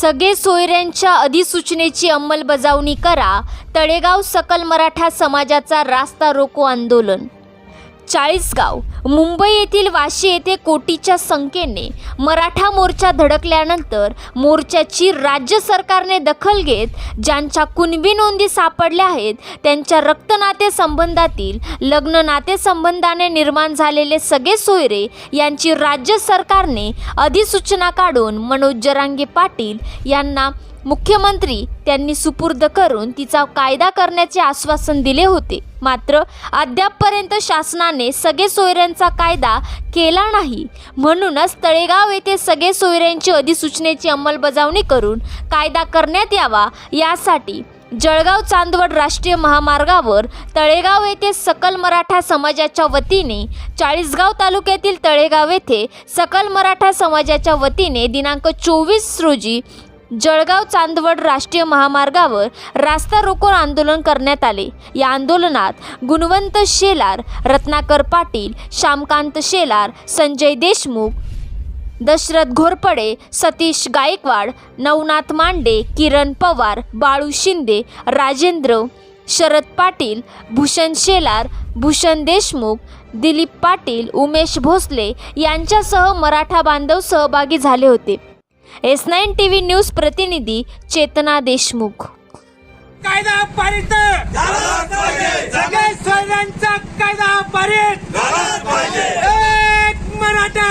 सगळे सोयऱ्यांच्या अधिसूचनेची अंमलबजावणी करा. तळेगाव सकल मराठा समाजाचा रास्ता रोको आंदोलन. चाळीसगाव मुंबई येथील वाशी येथे कोटीच्या संख्येने मराठा मोर्चा धडकल्यानंतर मोर्चाची राज्य सरकारने दखल घेत ज्यांच्या कुणबी नोंदी सापडल्या आहेत त्यांच्या रक्तनाते संबंधातील लग्न नातेसंबंधाने निर्माण झालेले सगळे सोयरे यांची राज्य सरकारने अधिसूचना काढून मनोज जरांगे पाटील यांना मुख्यमंत्री त्यांनी सुपूर्द करून तिचा कायदा करण्याचे आश्वासन दिले होते. मात्र अद्यापपर्यंत शासनाने सगळे सोयऱ्यांचा कायदा केला नाही. म्हणूनच तळेगाव येथे सगळे सोयऱ्यांची अधिसूचनेची अंमलबजावणी करून कायदा करण्यात यावा यासाठी जळगाव चांदवड राष्ट्रीय महामार्गावर तळेगाव येथे सकल मराठा समाजाच्या वतीने चाळीसगाव तालुक्यातील तळेगाव येथे सकल मराठा समाजाच्या वतीने दिनांक चोवीस रोजी जळगाव चांदवड राष्ट्रीय महामार्गावर रास्ता रोको आंदोलन करण्यात आले. या आंदोलनात गुणवंत शेलार रत्नाकर पाटील श्यामकांत शेलार संजय देशमुख दशरथ घोरपडे सतीश गायकवाड नवनाथ मांडे किरण पवार बाळू शिंदे राजेंद्र शरद पाटील भूषण शेलार भूषण देशमुख दिलीप पाटील उमेश भोसले यांच्यासह मराठा बांधव सहभागी झाले होते. S nine T V news प्रतिनिधी चेतना देशमुख. कायदा पारित! सगळे कायदा पारित! एक मराठा!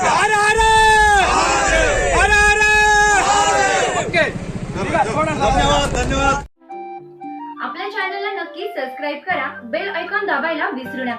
हर हर! हर. हर ओके. धन्यवाद धन्यवाद. आपल्या चॅनलला नक्की सबस्क्राईब करा बेल ऐकॉन दाबायला विसरू नका.